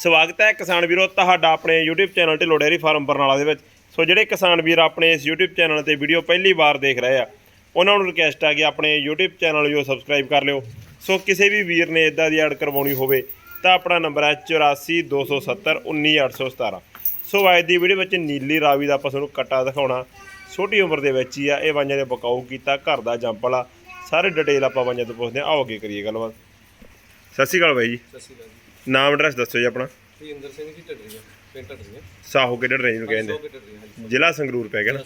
ਸਵਾਗਤ ਹੈ ਕਿਸਾਨ ਵੀਰੋ ਤੁਹਾਡਾ ਆਪਣੇ YouTube channel Dhillon dairy farm Barnala ਦੇ ਵਿੱਚ। ਸੋ ਜਿਹੜੇ ਕਿਸਾਨ ਵੀਰ ਆਪਣੇ ਇਸ YouTube ਚੈਨਲ ਤੇ ਵੀਡੀਓ ਪਹਿਲੀ ਵਾਰ ਦੇਖ ਰਹੇ ਆ, ਉਹਨਾਂ ਨੂੰ ਰਿਕਵੈਸਟ ਆ ਕਿ ਆਪਣੇ YouTube ਚੈਨਲ ਨੂੰ ਸਬਸਕ੍ਰਾਈਬ ਕਰ ਲਿਓ। ਸੋ ਕਿਸੇ ਵੀ ਵੀਰ ਨੇ ਇਦਾਂ ਦੀ ਐਡ ਕਰਵਾਉਣੀ ਹੋਵੇ ਤਾਂ ਆਪਣਾ ਨੰਬਰ ਹੈ 8427191817 ਸੋ ਅੱਜ ਦੀ ਵੀਡੀਓ ਵਿੱਚ ਨੀਲੀ ਰਾਵੀ ਦਾ ਆਪਾਂ ਤੁਹਾਨੂੰ ਕੱਟਾ ਦਿਖਾਉਣਾ। ਛੋਟੀ ਉਮਰ ਦੇ ਵਿੱਚ ਹੀ ਆ, ਇਹ ਵਾਂਝਾਂ ਦੇ ਬਕਾਊ ਕੀਤਾ, ਘਰ ਦਾ ਜੰਪਲ ਆ ਸਾਰੇ ਡਿਟੇਲ ਆਪਾਂ ਵਾਂਝਾਂ ਤੋਂ ਪੁੱਛਦੇ ਆ ਆਓ ਅੱਗੇ ਕਰੀਏ ਗੱਲਬਾਤ। ਸਤਿ ਸ਼੍ਰੀ ਅਕਾਲ ਬਾਈ ਜੀ। ਸਤਿ ਸ਼੍ਰੀ ਅਕਾਲ ਜੀ। ਨਾਮ ਐਡਰੈਸ ਦੱਸੋ ਜੀ ਆਪਣਾ। ਭਿੰਦਰ ਸਿੰਘ ਜੀ ਢੱਡਰੀਆਂ ਪਿੰਡ ਢੱਡਰੀਆਂ। ਸਾਹੋ ਕਿਹੜੇ ਰੇਂਜ ਨੂੰ ਕਹਿੰਦੇ? 100 ਢੱਡਰੀਆਂ ਹਾਂਜੀ। ਜ਼ਿਲ੍ਹਾ ਸੰਗਰੂਰ ਪੈ ਗਿਆ ਨਾ?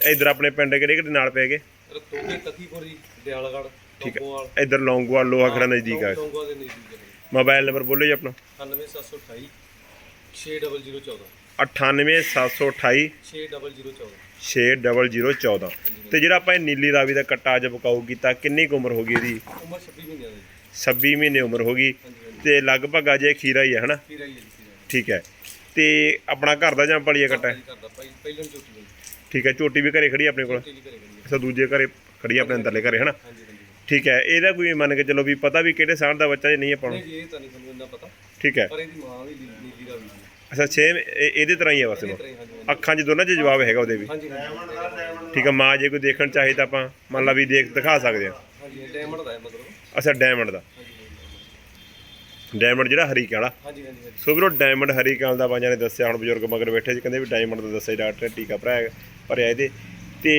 ਇਧਰ ਆਪਣੇ ਪਿੰਡ ਕਿਹੜੇ ਕਿਹੜੇ ਨਾਲ ਪੈ ਗਏ? ਰਤੋਗੇ ਤਕੀਪੁਰੀ ਦਿਆਲਗੜ ਠੀਕ ਹੈ ਟੋਪੋਵਾਲ ਇਧਰ ਲੌਂਗੋਵਾਲ ਲੋਹਾ ਖੜਾ ਨਜ਼ਦੀਕ ਆ। ਦੇ ਨਜ਼ਦੀਕ ਮੋਬਾਈਲ ਨੰਬਰ ਬੋਲੋ ਜੀ ਆਪਣਾ। 98728 6014 98728 6014 6014 ਤੇ ਜਿਹੜਾ ਆਪਾਂ ਇਹ ਨੀਲੀ ਰਾਵੀ ਦਾ ਕੱਟਾ ਅੱਜ ਬਕਾਊ ਕੀਤਾ ਕਿੰਨੀ ਕੁ ਉਮਰ ਹੋ ਗਈ ਇਹਦੀ? ਉਮਰ 26 ਮਹੀਨਿਆਂ ਦੀ। 26 ਮਹੀਨੇ ਉਮਰ ਹੋ ਗਈ ਤੇ ਲਗਭਗ ਅਜੇ ਖੀਰਾ ਹੀ ਹੈ ਹਨਾ? ਹੈ ਠੀਕ ਹੈ। ਤੇ ਆਪਣਾ ਘਰ ਦਾ ਜਾਂ ਪਲੀਆ ਕੱਟਾ ਹੈ? ਆਈ ਕਰਦਾ ਭਾਈ ਪਹਿਲਾਂ ਚੋਟੀ ਲਈ ਠੀਕ ਹੈ ਝੋਟੀ ਵੀ ਘਰੇ ਖੜੀ ਆਪਣੇ ਕੋਲ? ਚੋਟੀ ਕਰੇ ਗਈ ਅੱਛਾ ਦੂਜੇ ਘਰੇ ਖੜੀ ਆਪਣੇ ਅੰਦਰਲੇ ਘਰੇ ਹਨਾ? ਹਾਂਜੀ ਹਾਂਜੀ ਠੀਕ ਹੈ ਇਹਦਾ ਕੋਈ ਮੰਨ ਕੇ ਚਲੋ ਵੀ ਪਤਾ ਵੀ ਕਿਹੜੇ ਸਾਲ ਦਾ ਬੱਚਾ ਜੇ ਨਹੀਂ ਆਪਾਂ ਨੂੰ? ਨਹੀਂ ਜੀ ਇਹ ਤਾਂ ਨਹੀਂ ਸਾਨੂੰ ਇੰਨਾ ਪਤਾ। ਠੀਕ ਹੈ। ਪਰ ਇਹਦੀ ਮਾਂ ਵੀ ਨੀ- ਨੀਲੀ ਦਾ ਵੀ ਹੈ ਅੱਛਾ ਸੇਮ ਇਹਦੇ ਤਰ੍ਹਾਂ ਹੀ ਹੈ ਇਸੇ। ਤਰ੍ਹਾਂ ਹੀ ਹਾਂਜੀ ਹਾਂਜੀ। ਅੱਖਾਂ 'ਚ ਦੋਨਾਂ 'ਚ ਜਵਾਬ ਹੈਗਾ ਉਹਦੇ ਵੀ? ਹਾਂਜੀ ਹਾਂਜੀ। ਠੀਕ ਹੈ ਮਾਂ ਜੇ ਕੋਈ ਦੇਖਣ ਚਾਹੇ ਤਾਂ ਆਪਾਂ ਮੰਨ ਲਾ ਵੀ ਦੇਖ ਦਿਖਾ ਸਕਦੇ ਆ ਹਾਂਜੀ ਡਾਇਮੰਡ ਦਾ ਹੈ ਮਤਲਬ। ਅੱਛਾ ਡਾਇਮੰਡ ਦਾ। ਡਾਇਮੰਡ ਜਿਹੜਾ ਹਰੀਕੇ ਵਾਲਾ ਹਾਂਜੀ ਹਾਂਜੀ ਹਾਂਜੀ। ਸੋ ਵੀਰੋ ਡਾਇਮੰਡ ਹਰੀਕਾਲ ਦਾ ਬਾਈਆਂ ਨੇ ਦੱਸਿਆ ਹੁਣ ਬਜ਼ੁਰਗ ਮਗਰ ਬੈਠੇ ਸੀ ਕਹਿੰਦੇ ਵੀ ਡਾਇਮੰਡ ਦਾ ਦੱਸਿਆ ਡਾਕਟਰ ਨੇ ਟੀਕਾ ਭਰਾਇਆ ਭਰਿਆ ਇਹਦੇ। ਤੇ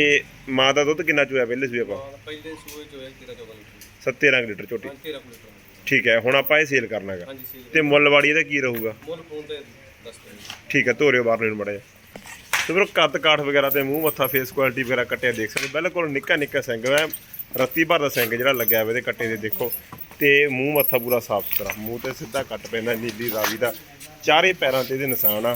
ਮਾਂ ਦਾ ਦੁੱਧ ਕਿੰਨਾ ਚੋਇਆ ਪਹਿਲੇ ਸੂਏ ਆਪਾਂ? ਹਾਂ, ਪਹਿਲੇ ਸੂਏ ਚ ਹੋਇਆ 13 14 ਲੀਟਰ 17 ਲੀਟਰ ਝੋਟੀ। ਹਾਂ 13 ਲੀਟਰ। ਠੀਕ ਹੈ ਹੁਣ ਆਪਾਂ ਇਹ ਸੇਲ ਕਰਨਾ ਹੈਗਾ। ਹਾਂਜੀ ਸੀ ਤੇ ਮੁੱਲਵਾੜੀ ਇਹਦਾ ਕੀ ਰਹੂਗਾ? ਮੁੱਲ ਫੋਨ ਤੇ ਦੱਸਦੇ ਨੇ ਠੀਕ ਹੈ ਧੋਰਿਓ ਬਾਹਰ ਨੂੰ ਮੜਿਆ ਤੇ ਵੀਰੋ ਕੱਦ ਕਾਠ ਵਗੈਰਾ ਤੇ ਮੂੰਹ ਮੱਥਾ ਫੇਸ ਕੁਆਲਿਟੀ ਵਗੈਰਾ ਕੱਟਿਆ ਦੇਖ ਸਕਦੇ ਬਿਲਕੁਲ ਨਿੱਕਾ ਨਿੱਕਾ ਸਿੰਘ ਹੈ ਰੱਤੀ ਭਰ ਦਾ ਸਿੰਘ ਜਿਹੜਾ ਲੱਗਿਆ ਹੋਵੇ ਇਹਦੇ ਕੱਟੇ ਦੇ ਦੇਖੋ ਤੇ ਮੂੰਹ ਮੱਥਾ ਪੂਰਾ ਸਾਫ਼ ਸੁਥਰਾ ਮੂੰਹ ਤੇ ਸਿੱਧਾ ਕੱਟ ਪੈਂਦਾ ਨੀਲੀ ਰਾਵੀ ਦਾ। ਚਾਰੇ ਪੈਰਾਂ ਤੇ ਇਹਦੇ ਨਿਸ਼ਾਨ ਆ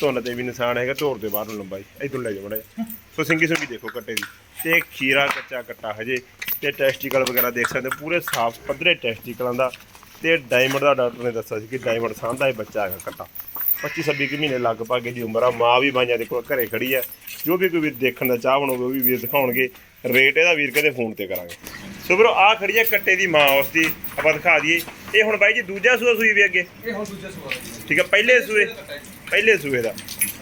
ਧੁੰਨ ਤੇ ਵੀ ਨਿਸ਼ਾਨ ਹੈਗਾ ਧੋਰ ਦੇ ਬਾਹਰ ਨੂੰ ਲੰਬਾਈ। ਇਧਰ ਲੈ ਜਾਓ ਮੜਿਆ ਸੋ ਸਿੰਗੀ ਸਿੰਗੀ ਦੇਖੋ ਕੱਟੇ ਦੀ। ਤੇ ਖੀਰਾ ਕੱਚਾ ਕੱਟਾ ਹਜੇ ਤੇ ਟੈਸਟੀਕਲ ਵਗੈਰਾ ਦੇਖ ਸਕਦੇ ਹੋ, ਪੂਰੇ ਸਾਫ਼ ਪੱਧਰੇ ਟੈਸਟੀਕਲਾਂ ਦਾ। ਤੇ ਡਾਇਮੰਡ ਦਾ ਡਾਕਟਰ ਨੇ ਦੱਸਿਆ ਸੀ ਕਿ ਡਾਇਮੰਡ ਸਾਂਝ ਦਾ ਇਹ ਬੱਚਾ ਹੈਗਾ ਕੱਟਾ। 25 26 ਕੁ ਮਹੀਨੇ ਲਗਭਗ ਇਹਦੀ ਉਮਰ ਆ। ਮਾਂ ਵੀ ਬਾਈਆਂ ਦੇ ਕੋਲ ਘਰੇ ਖੜੀ ਹੈ ਜੋ ਵੀ ਕੋਈ ਵੀਰ ਦੇਖਣ ਦਾ ਚਾਹ ਬਣੋਗੇ ਉਹ ਵੀ ਵੀਰ ਦਿਖਾਉਣਗੇ। ਰੇਟ ਇਹਦਾ ਵੀਰ ਕਹਿੰਦੇ ਫੋਨ ਤੇ ਕਰਾਂਗੇ। ਸੋ ਵੀਰੋ ਆ ਖੜੀ ਹੈ ਕੱਟੇ ਦੀ ਮਾਂ ਉਸ ਦੀ ਆਪਾਂ ਦਿਖਾ ਦਈਏ। ਇਹ ਹੁਣ ਬਾਈ ਜੀ ਦੂਜਾ ਸੂਆ ਸੂਈ ਵੀ ਅੱਗੇ? ਇਹ ਹੁਣ ਦੂਜਾ ਹੈ ਠੀਕ ਹੈ ਪਹਿਲੇ ਸੂਏ? ਪਹਿਲੇ ਸੂਏ ਦਾ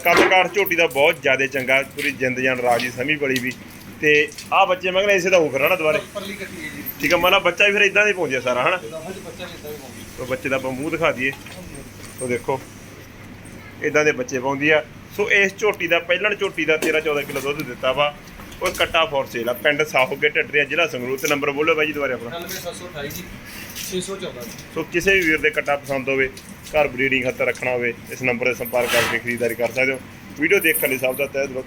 ਕੱਦ ਕਾਠ ਝੋਟੀ ਦਾ ਬਹੁਤ ਜ਼ਿਆਦਾ ਚੰਗਾ ਪੂਰੀ ਜਿੰਦ ਜਾਨ ਰਾਜੀ ਸਮੀ ਬੜੀ ਵੀ। ਤੇ ਆ ਬੱਚੇ ਮਗਰ ਇਸੇ ਦਾ ਹੋ ਫਿਰ ਨਾ ਦੁਬਾਰੇ? ਪਰਲੀ ਕੱਟੀ ਹੈ ਜੀ। ਠੀਕ ਹੈ ਮਾਨਾ ਬੱਚਾ ਵੀ ਫਿਰ ਇਦਾਂ ਦੇ ਪਹੁੰਚਿਆ ਸਾਰਾ ਹਨਾ? ਬੱਚਾ ਵੀ ਇਦਾਂ ਹੀ ਪਾਉਂਦੀ ਸੋ ਬੱਚੇ ਦਾ ਆਪਾਂ ਮੂੰਹ ਦਿਖਾ ਦਈਏ। ਸੋ ਦੇਖੋ। ਇਦਾਂ ਦੇ ਬੱਚੇ ਪਾਉਂਦੀ ਆ। ਸੋ ਇਸ ਝੋਟੀ ਦਾ, ਪਹਿਲਣ ਝੋਟੀ ਦਾ 13 14 ਕਿਲੋ ਦੁੱਧ ਦਿੱਤਾ ਵਾ। ਉਹ ਕੱਟਾ ਫੋਰ ਸੇਲ ਆ। ਪਿੰਡ ਸਾਹੋਗੇ ਢੱਡਰੀਆ ਜ਼ਿਲ੍ਹਾ ਸੰਗਰੂਰ ਤੇ ਨੰਬਰ ਬੋਲੋ ਬਾਈ ਜੀ ਦੁਬਾਰੇ ਆਪਣਾ। 99728 ਜੀ 614 ਸੋ ਕਿਸੇ ਵੀ ਵੀਰ ਦੇ ਕੱਟਾ ਪਸੰਦ ਹੋਵੇ, ਘਰ ਬਰੀਡਿੰਗ ਖਾਤਰ ਰੱਖਣਾ ਹੋਵੇ, ਇਸ ਨੰਬਰ ਤੇ ਸੰਪਰਕ ਕਰਕੇ ਖਰੀਦਦਾਰੀ ਕਰ ਸਕਦੇ ਹੋ। ਵੀਡੀਓ ਦੇਖਣ ਲਈ ਸਭ ਦਾ ਤਹਿ ਦਿਲੋਂ